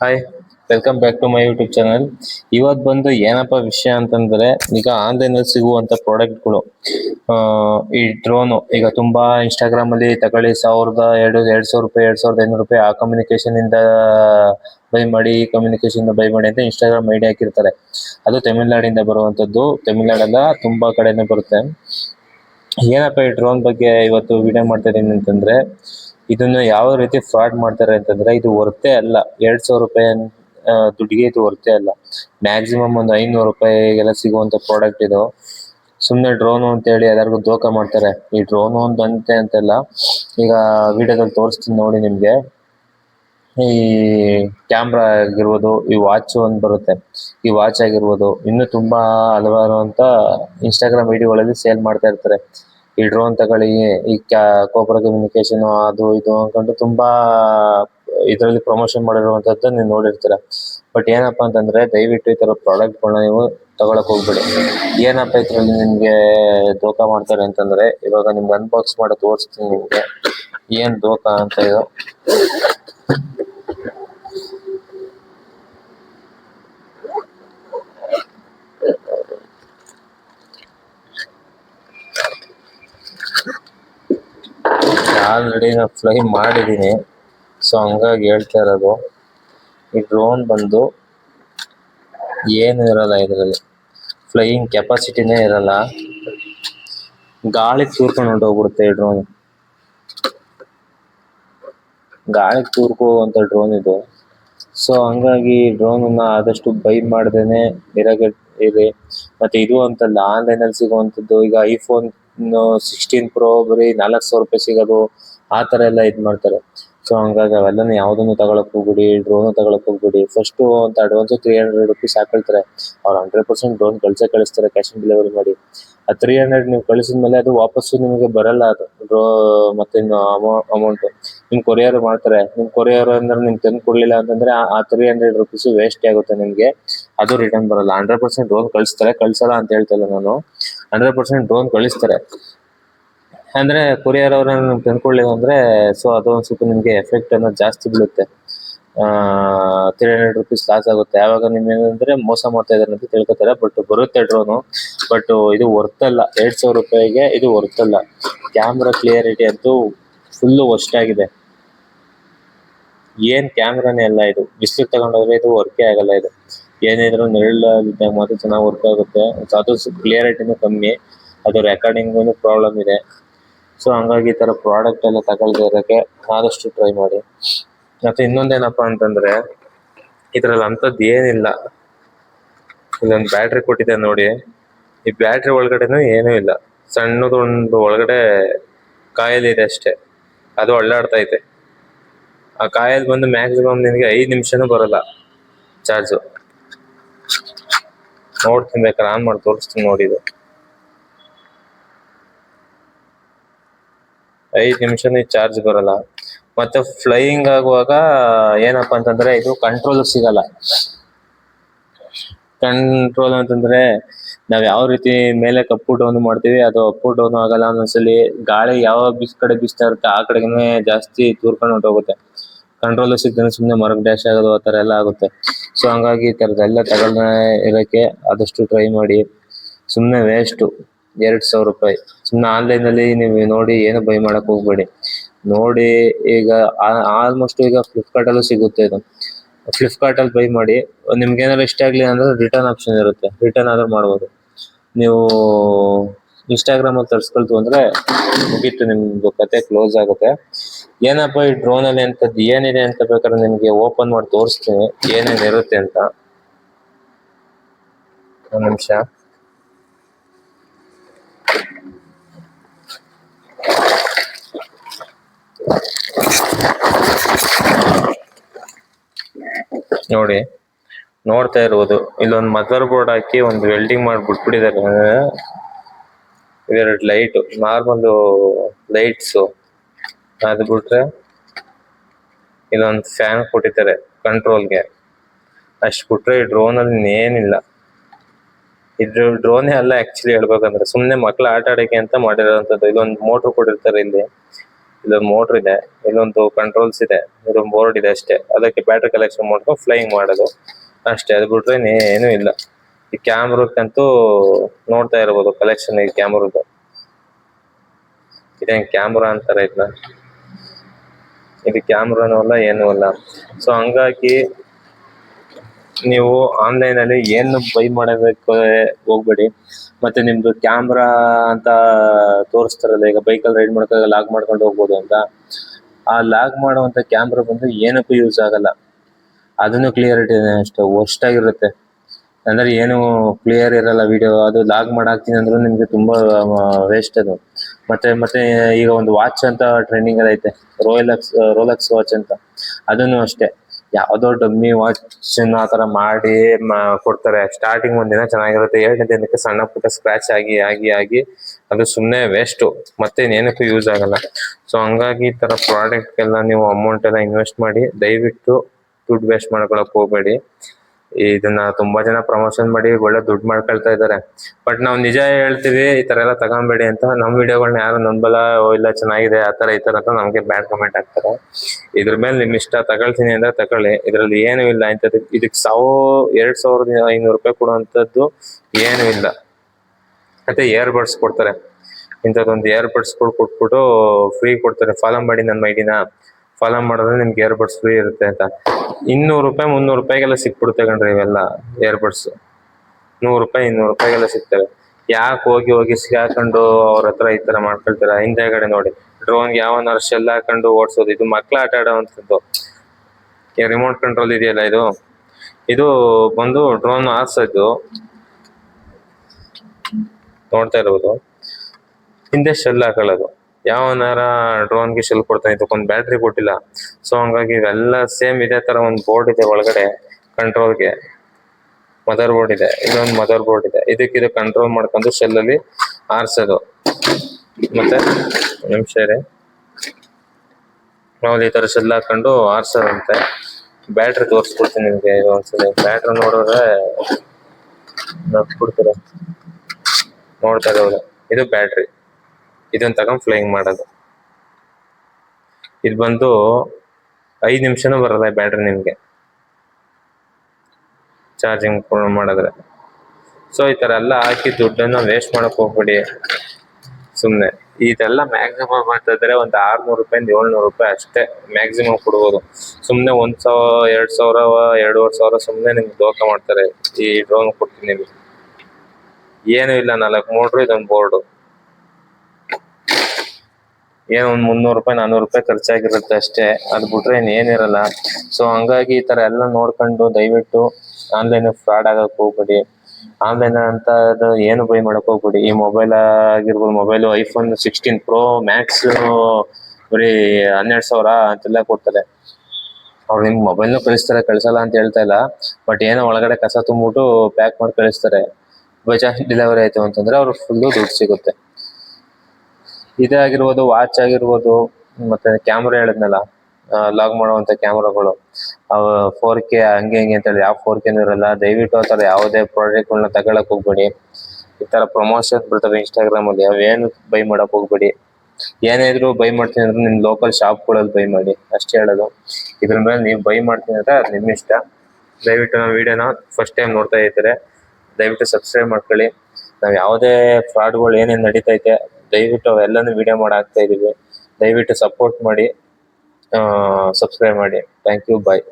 Hi welcome back to my YouTube channel ಇವತ್ತು ಬಂದು ಏನಪ್ಪ ವಿಷಯ ಅಂತಂದ್ರೆ, ಈಗ ಆನ್ಲೈನ್ ಅಲ್ಲಿ ಸಿಗುವಂತ ಪ್ರಾಡಕ್ಟ್ಗಳು ಈ ಡ್ರೋನು ಈಗ ತುಂಬಾ ಇನ್ಸ್ಟಾಗ್ರಾಮ್ ಅಲ್ಲಿ ತಗೊಳ್ಳಿ, ಸಾವಿರದ ಎರಡು, ಎರಡ್ ಸಾವಿರ ರೂಪಾಯಿ, ಎರಡು ಸಾವಿರದ ಐನೂರು ರೂಪಾಯಿ ಆ ಕಮ್ಯುನಿಕೇಶನ್ ಇಂದ ಬೈ ಮಾಡಿ, ಈ ಕಮ್ಯುನಿಕೇಶನ್ ಬೈ ಮಾಡಿ ಅಂತ ಇನ್ಸ್ಟಾಗ್ರಾಮ್ ಐಡಿ ಹಾಕಿರ್ತಾರೆ. ಅದು ತಮಿಳ್ನಾಡಿಂದ ಬರುವಂತದ್ದು. ತಮಿಳ್ನಾಡಲ್ಲ ತುಂಬಾ ಕಡೆನೇ ಬರುತ್ತೆ. ಏನಪ್ಪ ಈ ಡ್ರೋನ್ ಬಗ್ಗೆ ಇವತ್ತು ವಿಡಿಯೋ ಮಾಡ್ತಾ ಇದ್ದೀನಿ ಅಂತಂದ್ರೆ ಇದನ್ನ ಯಾವ ರೀತಿ ಫ್ರಾಡ್ ಮಾಡ್ತಾರೆ ಅಂತಂದ್ರೆ ಇದು ವರ್ತೆ ಅಲ್ಲ. ಎರಡ್ ಸಾವಿರ ರೂಪಾಯಿ ದುಡ್ಡಿಗೆ ಇದು ವರ್ತೆ ಅಲ್ಲ. ಮ್ಯಾಕ್ಸಿಮಮ್ ಒಂದು ಐನೂರು ರೂಪಾಯಿಗೆಲ್ಲ ಸಿಗುವಂತ ಪ್ರಾಡಕ್ಟ್ ಇದು. ಸುಮ್ನೆ ಡ್ರೋನು ಅಂತ ಹೇಳಿ ಎಲ್ಲರಿಗೂ ದೋಖ ಮಾಡ್ತಾರೆ. ಈ ಡ್ರೋನು ಒಂದು ಅಂತೆ ಅಂತೆಲ್ಲ, ಈಗ ವಿಡಿಯೋದಲ್ಲಿ ತೋರಿಸ್ತೀನಿ ನೋಡಿ ನಿಮ್ಗೆ. ಈ ಕ್ಯಾಮ್ರಾ ಆಗಿರ್ಬೋದು, ಈ ವಾಚ್ ಒಂದು ಬರುತ್ತೆ. ಈ ವಾಚ್ ಆಗಿರ್ಬೋದು, ಇನ್ನು ತುಂಬಾ ಹಲವಾರು ಅಂತ ಇನ್ಸ್ಟಾಗ್ರಾಮ್ ವಿಡಿಯೋಗಳಲ್ಲಿ ಸೇಲ್ ಮಾಡ್ತಾ ಇರ್ತಾರೆ. ಈ ಡ್ರೋನ್ ತಗೊಳ್ಳಿ ಈ ಕೋಪರ್ ಕಮ್ಯುನಿಕೇಶನ್ ಅದು ಇದು ಅನ್ಕೊಂಡು ತುಂಬಾ ಇದರಲ್ಲಿ ಪ್ರಮೋಷನ್ ಮಾಡಿರುವಂತದ್ದು ನೀವು ನೋಡಿರ್ತೀರ. ಬಟ್ ಏನಪ್ಪಾ ಅಂತಂದ್ರೆ ದಯವಿಟ್ಟು ಈ ತರ ಪ್ರಾಡಕ್ಟ್ಗಳನ್ನ ನೀವು ತಗೊಳಕ್ ಹೋಗ್ಬೇಡಿ. ಏನಪ್ಪ ಇದ್ರಲ್ಲಿ ನಿಮ್ಗೆ ದೋಖ ಮಾಡ್ತಾರೆ ಅಂತಂದ್ರೆ ಇವಾಗ ನಿಮ್ಗೆ ಅನ್ಬಾಕ್ಸ್ ಮಾಡಿ ತೋರಿಸ್ತೀನಿ ನಿಮ್ಗೆ. ಏನ್ ದೋಖ ಅಂತ ಇದು? ಆಲ್ರೆಡಿ ನಾನು ಫ್ಲೈ ಮಾಡಿದ್ದೀನಿ ಸೊ ಹಂಗಾಗಿ ಹೇಳ್ತಾ ಇರೋದು, ಈ ಡ್ರೋನ್ ಬಂದು ಏನು ಇರಲ್ಲ ಇದರಲ್ಲಿ. ಫ್ಲೈಯಿಂಗ್ ಕೆಪಾಸಿಟಿನೇ ಇರಲ್ಲ. ಗಾಳಿ ತೂರ್ಕೊಂಡು ಹೊಂಟೋಗ್ಬಿಡುತ್ತೆ ಈ ಡ್ರೋನ್ ಗಾಳಿ ತೂರ್ಕೋವಂತ ಡ್ರೋನ್ ಇದು. ಸೊ ಹಂಗಾಗಿ ಡ್ರೋನ್ ಅನ್ನ ಆದಷ್ಟು ಬೈ ಮಾಡ್ದೇನೆ ಇರಾಗೆ ಇದೆ. ಮತ್ತೆ ಇದು ಅಂತಲ್ಲ ಆನ್ಲೈನ್ ಅಲ್ಲಿ ಸಿಗುವಂತದ್ದು, ಈಗ ಐಫೋನ್ ಸಿಕ್ಸ್ಟೀನ್ ಪ್ರೋ ಬರೀ ನಾಲ್ಕು ಸಾವಿರ ರೂಪಾಯಿ ಸಿಗೋದು ಆ ತರ ಎಲ್ಲ ಇದ್ ಮಾಡ್ತಾರೆ. ಸೊ ಹಂಗಾಗಿ ಅವೆಲ್ಲನೂ ಯಾವುದನ್ನು ತಗೊಳಕ್ ಹೋಗ್ಬಿಡಿ ಡ್ರೋನ್ ತಗೊಳಕ್ ಹೋಗ್ಬಿಡಿ. ಫಸ್ಟ್ ಅಂತ ಅಡ್ವಾನ್ಸ್ ತ್ರೀ ಹಂಡ್ರೆಡ್ ರುಪೀಸ್ ಹಾಕೊಳ್ತಾರೆ. ಅವ್ರು ಹಂಡ್ರೆಡ್ ಪರ್ಸೆಂಟ್ ಡ್ರೋನ್ ಕಳ್ಸೇ ಕಳಿಸ್ತಾರೆ ಕ್ಯಾಶ್ ಆನ್ ಡೆಲಿವರಿ ಮಾಡಿ. ಆ ತ್ರೀ ಹಂಡ್ರೆಡ್ ನೀವು ಕಳಿಸಿದ್ಮೇಲೆ ಅದು ವಾಪಸ್ಸು ನಿಮಗೆ ಬರಲ್ಲ ಅದು. ಡ್ರೋ ಮತ್ತೆ ಇನ್ನು ಅಮೌಂಟ್ ನಿಮ್ ಕೊರಿಯರ್ ಮಾಡ್ತಾರೆ. ನಿಮ್ ಕೊರಿಯರ್ ಅಂದ್ರೆ ನಿಮ್ಗೆ ತಂದು ಕೊಡ್ಲಿಲ್ಲ ಅಂತಂದ್ರೆ ಆ ತ್ರೀ ಹಂಡ್ರೆಡ್ ರುಪೀಸ್ ವೇಸ್ಟ್ ಆಗುತ್ತೆ ನಿಮ್ಗೆ. ಅದು ರಿಟರ್ನ್ ಬರಲ್ಲ. ಹಂಡ್ರೆಡ್ ಪರ್ಸೆಂಟ್ ಡ್ರೋನ್ ಕಳಿಸ್ತಾರೆ. ಕಳ್ಸಲ್ಲ ಅಂತ ಹೇಳ್ತಿಲ್ಲ ನಾನು. ಹಂಡ್ರೆಡ್ ಪರ್ಸೆಂಟ್ ಡ್ರೋನ್ ಕಳಿಸ್ತಾರೆ. ಅಂದ್ರೆ ಕೊರಿಯರ್ ಅವ್ರ ತಂದ್ಕೊಳ್ಳಿ ಅಂದ್ರೆ ಸೊ ಅದು ಒಂದು ಸ್ವಲ್ಪ ನಿಮ್ಗೆ ಎಫೆಕ್ಟ್ ಅನ್ನೋದು ಜಾಸ್ತಿ ಬೀಳುತ್ತೆ. ತ್ರೀ ಹಂಡ್ರೆಡ್ ರುಪೀಸ್ ಲಾಸ್ ಆಗುತ್ತೆ. ಯಾವಾಗ ನಿಮ್ ಏನಂದ್ರೆ ಮೋಸ ಮಾಡ್ತಾ ಇದಾರೆ ಅಂತ ತಿಳ್ಕೊತಾರೆ. ಬಟ್ ಬರುತ್ತೆ ಡ್ರೋನು ಬಟ್ ಇದು ವರ್ತ್ ಅಲ್ಲ. ಎರಡ್ ಸಾವಿರ ರೂಪಾಯಿಗೆ ಇದು ವರ್ತ್ ಅಲ್ಲ. ಕ್ಯಾಮ್ರಾ ಕ್ಲಿಯರಿಟಿ ಅಂತೂ ಫುಲ್ಲು ಆಗಿದೆ ಏನ್ ಕ್ಯಾಮ್ರಾನೇ ಅಲ್ಲ ಇದು. ಬಿಸಿಲು ತಗೊಂಡೋದ್ರೆ ಇದು ವರ್ಕೇ ಆಗಲ್ಲ ಇದು. ಏನಿದ್ರು ನೆರಳಿದ್ದಾಗ ಮಾತ್ರ ಚೆನ್ನಾಗಿ ವರ್ಕ್ ಆಗುತ್ತೆ. ಅದು ಕ್ಲಿಯರಿಟಿನೂ ಕಮ್ಮಿ. ಅದು ರೆಕಾರ್ಡಿಂಗ್ ಪ್ರಾಬ್ಲಮ್ ಇದೆ. ಸೊ ಹಂಗಾಗಿ ಈ ತರ ಪ್ರಾಡಕ್ಟ್ ಎಲ್ಲ ತಗೊಳ್ದೆ ಇರೋಕ್ಕೆ ಆದಷ್ಟು ಟ್ರೈ ಮಾಡಿ. ಮತ್ತೆ ಇನ್ನೊಂದೇನಪ್ಪ ಅಂತಂದ್ರೆ, ಇದರಲ್ಲಿ ಅಂಥದ್ದು ಏನಿಲ್ಲ. ಇಲ್ಲೊಂದು ಬ್ಯಾಟ್ರಿ ಕೊಟ್ಟಿದೆ ನೋಡಿ. ಈ ಬ್ಯಾಟ್ರಿ ಒಳಗಡೆನೂ ಏನೂ ಇಲ್ಲ. ಸಣ್ಣದೊಂದು ಒಳಗಡೆ ಕಾಯಿಲ್ ಇದೆ ಅಷ್ಟೇ. ಅದು ಒಳ್ಳಾಡ್ತಾ ಐತೆ. ಆ ಕಾಯಲ್ಲಿ ಬಂದು ಮ್ಯಾಕ್ಸಿಮಮ್ ನಿನಗೆ ಐದು ನಿಮಿಷನೂ ಬರಲ್ಲ. ಚಾರ್ಜು ನೋಡ್ತೀನಿ ಬೇಕಾದ್ರೆ ಆನ್ ಮಾಡಿ ತೋರಿಸ್ತೀನಿ ನೋಡಿ ಇದು. ಐದು ನಿಮಿಷನೂ ಚಾರ್ಜ್ ಬರಲ್ಲ. ಮತ್ತೆ ಫ್ಲೈಯಿಂಗ್ ಆಗುವಾಗ ಏನಪ್ಪಾ ಅಂತಂದ್ರೆ ಇದು ಕಂಟ್ರೋಲ್ ಸಿಗಲ್ಲ. ಕಂಟ್ರೋಲ್ ಅಂತಂದ್ರೆ ನಾವ್ ಯಾವ ರೀತಿ ಮೇಲೆ ಕಪ್ಪು ಡೌನ್ ಮಾಡ್ತೀವಿ, ಅದು ಅಪ್ಪು ಡೌನ್ ಆಗಲ್ಲ ಒಂದೊಂದ್ಸಲಿ ಗಾಳಿ ಯಾವ ಬಿಸ್ ಕಡೆ ಬೀಸ್ತಾ ಇರುತ್ತೆ, ಆ ಕಡೆಗೆ ಜಾಸ್ತಿ ತೂರ್ಕೊಂಡು ಹೊಂಟೋಗುತ್ತೆ ಕಂಟ್ರೋಲ್ ಸಿಗ್ತಾನೆ ಸುಮ್ನೆ ಮರಕ್ ಡ್ಯಾಶ್ ಆಗೋದು ಆ ತರ ಎಲ್ಲ ಆಗುತ್ತೆ. ಸೊ ಹಂಗಾಗಿ ಈ ತರದೆಲ್ಲ ತಗೊಂಡ ಇರಕ್ಕೆ ಆದಷ್ಟು ಟ್ರೈ ಮಾಡಿ. ಸುಮ್ನೆ ವೇಸ್ಟ್ ಎರಡ್ ಸಾವಿರ ರೂಪಾಯಿ. ಸುಮ್ನೆ ಆನ್ಲೈನ್ ಅಲ್ಲಿ ನೀವು ನೋಡಿ ಏನು ಬೈ ಮಾಡಕ್ ಹೋಗ್ಬೇಡಿ. ನೋಡಿ ಈಗ ಆಲ್ಮೋಸ್ಟ್ ಈಗ ಫ್ಲಿಪ್ಕಾರ್ಟ್ ಅಲ್ಲೂ ಸಿಗುತ್ತೆ ಇದು. ಫ್ಲಿಪ್ಕಾರ್ಟ್ ಅಲ್ಲಿ ಬೈ ಮಾಡಿ, ನಿಮ್ಗೆ ಏನಾದ್ರು ಇಷ್ಟ ಆಗ್ಲಿಲ್ಲ ಅಂದ್ರೆ ರಿಟರ್ನ್ ಆಪ್ಷನ್ ಇರುತ್ತೆ. ರಿಟರ್ನ್ ಆದ್ರೂ ಮಾಡ್ಬೋದು. ನೀವು ಇನ್ಸ್ಟಾಗ್ರಾಮ್ ಅಲ್ಲಿ ತರ್ಸ್ಕೊಳ್ತು ಅಂದ್ರೆ ಮುಗೀತು ನಿಮ್ದು ಕತೆ ಕ್ಲೋಸ್ ಆಗುತ್ತೆ. ಏನಪ್ಪ ಈ ಡ್ರೋನ್ ಅಲ್ಲಿ ಎಂತದ್ದು, ಏನಿದೆ ಅಂತ ಬೇಕಾದ್ರೆ ನಿಮ್ಗೆ ಓಪನ್ ಮಾಡಿ ತೋರಿಸ್ತೀನಿ, ಏನೇನ್ ಇರುತ್ತೆ ಅಂತ. ಒಂದ್ ನಿಮಿಷ. ನೋಡಿ, ನೋಡ್ತಾ ಇರ್ಬೋದು. ಇಲ್ಲೊಂದು ಮದರ್ ಬೋರ್ಡ್ ಹಾಕಿ ಒಂದು ವೆಲ್ಡಿಂಗ್ ಮಾಡಿ ಬಿಟ್ಬಿಟ್ಟಿದ್ದಾರೆ ಇವೆರಡು ಲೈಟ್ ನಾರ್ಮಲ್ ಲೈಟ್ಸ್ ಅದು ಬಿಟ್ರೆ ಇಲ್ಲೊಂದು ಫ್ಯಾನ್ ಕೊಟ್ಟಿದ್ದಾರೆ ಕಂಟ್ರೋಲ್ಗೆ ಅಷ್ಟು ಬಿಟ್ರೆ ಈ ಡ್ರೋನ್ ಅಲ್ಲಿ ಏನಿಲ್ಲ ಇದು ಡ್ರೋನೇ ಅಲ್ಲ ಆಕ್ಚುಲಿ ಹೇಳ್ಬೇಕಂದ್ರೆ ಸುಮ್ಮನೆ ಮಕ್ಳು ಆಟ ಆಡಕ್ಕೆ ಅಂತ ಮಾಡಿರೋಂಥದ್ದು. ಇಲ್ಲೊಂದು ಮೋಟ್ರ್ ಕೊಟ್ಟಿರ್ತಾರೆ ಇಲ್ಲಿ. ಇಲ್ಲೊಂದು ಮೋಟರ್ ಇದೆ. ಇಲ್ಲೊಂದು ಕಂಟ್ರೋಲ್ಸ್ ಇದೆ. ಇದೊಂದು ಬೋರ್ಡ್ ಇದೆ ಅಷ್ಟೇ. ಅದಕ್ಕೆ ಬ್ಯಾಟ್ರಿ ಕಲೆಕ್ಷನ್ ಮಾಡ್ಕೊಂಡು ಫ್ಲೈಯಿಂಗ್ ಮಾಡೋದು. ಅಷ್ಟೇ. ಅದು ಬಿಟ್ರೆ ಏನು ಇಲ್ಲ. ಕ್ಯಾಮ್ರಕ್ಕಂತೂ ನೋಡ್ತಾ ಇರ್ಬೋದು ಕಲೆಕ್ಷನ್ ಈ ಕ್ಯಾಮ್ರದ್ದು ಇದೇನ್ ಕ್ಯಾಮ್ರಾ ಅಂತಾರೆ ಇದನ್ನ ಇದು ಕ್ಯಾಮ್ರಾನೂ ಅಲ್ಲ, ಏನೂ ಅಲ್ಲ. ಸೊ ಹಂಗಾಗಿ ನೀವು ಆನ್ಲೈನ್ ಅಲ್ಲಿ ಏನು ಬೈ ಮಾಡಬೇಕು, ಹೋಗ್ಬೇಡಿ. ಮತ್ತೆ ನಿಮ್ದು ಕ್ಯಾಮ್ರಾ ಅಂತ ತೋರಿಸ್ತಾರಲ್ಲ, ಈಗ ಬೈಕಲ್ಲಿ ರೈಡ್ ಮಾಡ್ಕೊಂಡು, ಲಾಗ್ ಮಾಡ್ಕೊಂಡು ಹೋಗ್ಬೋದು ಅಂತ. ಆ ಲಾಗ್ ಮಾಡುವಂತ ಕ್ಯಾಮ್ರಾ ಬಂದು ಏನಕ್ಕೂ ಯೂಸ್ ಆಗಲ್ಲ. ಅದನ್ನು ಕ್ಲಿಯರಿಟಿ ಅಷ್ಟೇ ವರ್ಸ್ಟ್ ಆಗಿರುತ್ತೆ ಅಂದ್ರೆ ಏನು ಕ್ಲಿಯರ್ ಇರಲ್ಲ ವಿಡಿಯೋ ಅದು ಲಾಗ್ ಮಾಡಾಕ್ತೀನಿ ಅಂದ್ರೂ ನಿಮ್ಗೆ ತುಂಬಾ ವೇಸ್ಟ್ ಅದು. ಮತ್ತೆ ಮತ್ತೆ ಈಗ ಒಂದು ವಾಚ್ ಅಂತ ಟ್ರೆಂಡಿಂಗ್ ಅಲ್ಲಿ ಐತೆ. ರೋಲೆಕ್ಸ್ ರೋಲಕ್ಸ್ ವಾಚ್ ಅಂತ. ಅದನ್ನು ಅಷ್ಟೇ. ಯಾವ್ದೋ ಡಮ್ಮಿ ವಾಚ್ ಆ ತರ ಮಾಡಿ ಕೊಡ್ತಾರೆ. ಸ್ಟಾರ್ಟಿಂಗ್ ಒಂದಿನ ದಿನ ಚೆನ್ನಾಗಿರುತ್ತೆ. ಎರಡನೇ ದಿನಕ್ಕೆ ಸಣ್ಣ ಪುಟ್ಟ ಸ್ಕ್ರಾಚ್ ಆಗಿ ಆಗಿ ಆಗಿ ಅದು ಸುಮ್ಮನೆ ವೇಸ್ಟ್ ಮತ್ತೆ ಇನ್ನೇನಕ್ಕೂ ಯೂಸ್ ಆಗಲ್ಲ. ಸೊ ಹಂಗಾಗಿ ಈ ತರ ಪ್ರಾಡಕ್ಟ್ ಎಲ್ಲ ನೀವು ಅಮೌಂಟ್ ಎಲ್ಲ ಇನ್ವೆಸ್ಟ್ ಮಾಡಿ, ದಯವಿಟ್ಟು ದುಡ್ಡು ವೇಸ್ಟ್ ಮಾಡ್ಕೊಳಕ್ ಹೋಗ್ಬೇಡಿ. ಇದನ್ನ ತುಂಬಾ ಜನ ಪ್ರಮೋಷನ್ ಮಾಡಿ ಒಳ್ಳೆ ದುಡ್ಡು ಮಾಡ್ಕೊಳ್ತಾ ಇದ್ದಾರೆ. ಬಟ್ ನಾವು ನಿಜ ಹೇಳ್ತೀವಿ, ಈ ತರ ಎಲ್ಲ ತಗೊಂಬೇಡಿ ಅಂತ ನಮ್ಮ ವಿಡಿಯೋಗಳನ್ನ ಯಾರು ನಂಬಲ್ಲ, ಓ, ಇಲ್ಲ ಚೆನ್ನಾಗಿದೆ, ಆ ತರ ಈ ತರ ಅಂತ ನಮ್ಗೆ ಬ್ಯಾಡ್ ಕಮೆಂಟ್ ಹಾಕ್ತಾರೆ. ಇದ್ರ ಮೇಲೆ ನಿಮ್ ಇಷ್ಟ ತಗೊಳ್ತೀನಿ ಅಂದ್ರೆ ತಗೊಳ್ಳಿ. ಇದ್ರಲ್ಲಿ ಏನು ಇಲ್ಲ, ಇಂಥದ್ದು ಇದಕ್ಕೆ ಸಾವು ಎರಡ್ ಸಾವಿರದ ಐನೂರು ರೂಪಾಯಿ ಕೊಡುವಂತದ್ದು ಏನು ಇಲ್ಲ. ಮತ್ತೆ ಏರ್ ಬಡ್ಸ್ ಕೊಡ್ತಾರೆ. ಇಂಥದ್ದೊಂದು ಏರ್ ಬಡ್ಸ್ಗಳು ಕೊಟ್ಬಿಟ್ಟು ಫ್ರೀ ಕೊಡ್ತಾರೆ. ಫಾಲೋ ಮಾಡಿ ನನ್ನ ಮೈಡಿನ ಫಾಲೋ ಮಾಡಿದ್ರೆ ನಿಮ್ಗೆ ಏರ್ ಬಡ್ಸ್ ಫ್ರೀ ಇರುತ್ತೆ ಅಂತ. ಇನ್ನೂರು ರೂಪಾಯಿ, ಮುನ್ನೂರು ರೂಪಾಯಿಗೆಲ್ಲ ಸಿಕ್ಬಿಡುತ್ತೆ ಕಣ್ರಿ ಇವೆಲ್ಲ ಏರ್ ಬಡ್ಸ್ ನೂರು ರೂಪಾಯಿ, ಇನ್ನೂರು ರೂಪಾಯಿಗೆಲ್ಲ ಸಿಗ್ತವೆ. ಯಾಕೆ ಹೋಗಿ ಹೋಗಿ ಸಿಗಾಕೊಂಡು ಅವ್ರ ಹತ್ರ ಈ ತರ ಮಾಡ್ಕೊಳ್ತೀರ? ಹಿಂದೆಗಡೆ ನೋಡಿ. ಡ್ರೋನ್ಗೆ ಯಾವ ಶೆಲ್ ಹಾಕೊಂಡು ಓಡಿಸೋದು. ಇದು ಮಕ್ಳು ಆಟ ಆಡೋವಂಥದ್ದು ರಿಮೋಟ್ ಕಂಟ್ರೋಲ್ ಇದೆಯಲ್ಲ ಇದು? ಇದು ಬಂದು ಡ್ರೋನ್ ಹಾರ್ಸೋದು. ನೋಡ್ತಾ ಇರ್ಬೋದು. ಹಿಂದೆ ಶೆಲ್ ಹಾಕೊಳ್ಳೋದು. ಯಾವನಾರ ಡ್ರೋನ್ಗೆ ಶೆಲ್ ಕೊಡ್ತಾನೆ, ಇದಕ್ಕೊಂದು ಬ್ಯಾಟ್ರಿ ಕೊಟ್ಟಿಲ್ಲ. ಸೊ ಹಂಗಾಗಿ ಇವೆಲ್ಲ ಸೇಮ್ ಇದೇ ತರ ಒಂದು ಬೋರ್ಡ್ ಇದೆ ಒಳಗಡೆ ಕಂಟ್ರೋಲ್ಗೆ ಮದರ್ ಬೋರ್ಡ್ ಇದೆ, ಇದೊಂದು ಮದರ್ ಬೋರ್ಡ್ ಇದೆ. ಇದಕ್ಕೆ ಇದು ಕಂಟ್ರೋಲ್ ಮಾಡ್ಕೊಂಡು ಶೆಲ್ ಅಲ್ಲಿ ಆರ್ಸೋದು. ಮತ್ತೆ ನಿಮಿಷ ಇರಿ. ನಾವು ಈ ತರ ಶೆಲ್ ಹಾಕೊಂಡು ಆರ್ಸೋದಂತೆ. ಬ್ಯಾಟ್ರಿ ತೋರಿಸ್ಕೊಡ್ತೀನಿ ನಿಮಗೆ, ಇದು ಒಂದ್ಸಲಿ ಬ್ಯಾಟ್ರಿ ನೋಡಿದ್ರೆ ನಗ್ಬಿಡ್ತೀರ. ನೋಡ್ತಾ ಇದ್ದಾವೆ ಇದು ಬ್ಯಾಟ್ರಿ ಇದನ್ನ ತಗೊಂಡ್ ಫ್ಲೈಯಿಂಗ್ ಮಾಡೋದು. ಇದು ಬಂದು ಐದು ನಿಮಿಷನೂ ಬರಲ್ಲ ಬ್ಯಾಟ್ರಿ ನಿಮಗೆ. ಚಾರ್ಜಿಂಗ್ ಮಾಡಿದ್ರೆ. ಸೊ ಈ ಥರ ಎಲ್ಲ ಹಾಕಿ ದುಡ್ಡನ್ನು ವೇಸ್ಟ್ ಮಾಡೋಕೆ ಹೋಗ್ಬಿಡಿ. ಸುಮ್ಮನೆ ಇದೆಲ್ಲ ಮ್ಯಾಕ್ಸಿಮಮ್ ಮಾಡ್ತಾಯಿದ್ರೆ ಒಂದು ಆರ್ನೂರು ರೂಪಾಯಿಂದ ಏಳ್ನೂರು ರೂಪಾಯಿ ಅಷ್ಟೇ ಮ್ಯಾಕ್ಸಿಮಮ್ ಕೊಡ್ಬೋದು. ಸುಮ್ಮನೆ ಒಂದು ಸಾವಿರ ಎರಡು ಸಾವಿರ, ಎರಡೂವರೆ ಸಾವಿರ ಸುಮ್ಮನೆ ನಿಮ್ಗೆ ದೋಖ ಮಾಡ್ತಾರೆ. ಈ ಡ್ರೋನ್ ಕೊಡ್ತೀನಿ ನಿಮಗೆ. ಏನು ಇಲ್ಲ ನಾಲ್ಕು ಮೋಟ್ರು ಇದೊಂದು ಬೋರ್ಡು ಏನೋ ಒಂದ್ ಮುನ್ನೂರು ರೂಪಾಯಿ, ನಾನೂರು ರೂಪಾಯಿ ಖರ್ಚಾಗಿರುತ್ತೆ ಅಷ್ಟೇ. ಅದ್ ಬಿಟ್ರೆ ಇನ್ ಏನಿರಲ್ಲ. ಸೊ ಹಂಗಾಗಿ ಈ ತರ ಎಲ್ಲ ನೋಡ್ಕೊಂಡು ದಯವಿಟ್ಟು ಆನ್ಲೈನ್ ಫ್ರಾಡ್ ಆಗಕ್ ಹೋಗ್ಬೇಡಿ. ಆನ್ಲೈನ್ ಅಂತ ಏನು ಬೈ ಮಾಡಕ್ ಹೋಗ್ಬೇಡಿ. ಈ ಮೊಬೈಲ್ ಆಗಿರ್ಬೋದು mobile iPhone sixteen pro max ಬರೀ ಹನ್ನೆರಡು ಸಾವಿರ ಅಂತೆಲ್ಲ ಕೊಡ್ತಾರೆ ಅವ್ರು ನಿಮ್ಗೆ ಮೊಬೈಲ್ನು ಕಳಿಸ್ತಾರೆ, ಕಳಿಸಲ್ಲ ಅಂತ ಹೇಳ್ತಾ ಇಲ್ಲ. ಬಟ್ ಏನೋ ಒಳಗಡೆ ಕಸ ತುಂಬಿಟ್ಟು ಪ್ಯಾಕ್ ಮಾಡಿ ಕಳಿಸ್ತಾರೆ. ಬೈ ಡೆಲಿವರಿ ಆಯ್ತು ಅಂತಂದ್ರೆ ಅವ್ರು ಫುಲ್ಲು ದುಡ್ಡು ಸಿಗುತ್ತೆ. ಇದೇ ಆಗಿರ್ಬೋದು ವಾಚ್ ಆಗಿರ್ಬೋದು, ಮತ್ತೆ ಕ್ಯಾಮೆರಾ ಹೇಳಿದ್ನಲ್ಲ ಲಾಗ್ ಮಾಡುವಂತ ಕ್ಯಾಮ್ರಾಗಳು ಫೋರ್ ಕೆ ಹಂಗೆ ಹಿಂಗೆ ಅಂತ ಹೇಳಿ ಯಾವ ಫೋರ್ ಕೆನೂ ಇರಲ್ಲ. ದಯವಿಟ್ಟು ಆತರ ಥರ ಯಾವುದೇ ಪ್ರಾಡಕ್ಟ್ಗಳನ್ನ ತಗೊಳಕ್ ಹೋಗ್ಬೇಡಿ. ಈ ತರ ಪ್ರಮೋಷನ್ ಬರ್ತವೆ ಇನ್ಸ್ಟಾಗ್ರಾಮ್ ಅಲ್ಲಿ ಅವೇನು ಬೈ ಮಾಡಕ್ ಹೋಗ್ಬೇಡಿ. ಏನೇ ಇದ್ರು ಬೈ ಮಾಡ್ತೀನಿ ಅಂದ್ರೆ ನಿಮ್ ಲೋಕಲ್ ಶಾಪ್ಗಳಲ್ಲಿ ಬೈ ಮಾಡಿ, ಅಷ್ಟೇ ಹೇಳೋದು. ಇದ್ರ ಮೇಲೆ ನೀವು ಬೈ ಮಾಡ್ತೀನಿ ಅಂದ್ರೆ ಅದು ನಿಮ್ ಇಷ್ಟ. ದಯವಿಟ್ಟು ನಾವು ವಿಡಿಯೋನ ಫಸ್ಟ್ ಟೈಮ್ ನೋಡ್ತಾ ಇದ್ದಾರೆ. ದಯವಿಟ್ಟು ಸಬ್ಸ್ಕ್ರೈಬ್ ಮಾಡ್ಕೊಳ್ಳಿ. ನಾವು ಯಾವುದೇ ಫ್ರಾಡ್ಗಳು ಏನೇನು ನಡೀತೈತೆ ದಯವಿಟ್ಟು ಅವೆಲ್ಲನೂ ವಿಡಿಯೋ ಮಾಡಿ ಹಾಕ್ತಾ ಇದೀವಿ ದಯವಿಟ್ಟು ಸಪೋರ್ಟ್ ಮಾಡಿ ಸಬ್ಸ್ಕ್ರೈಬ್ ಮಾಡಿ. Thank you bye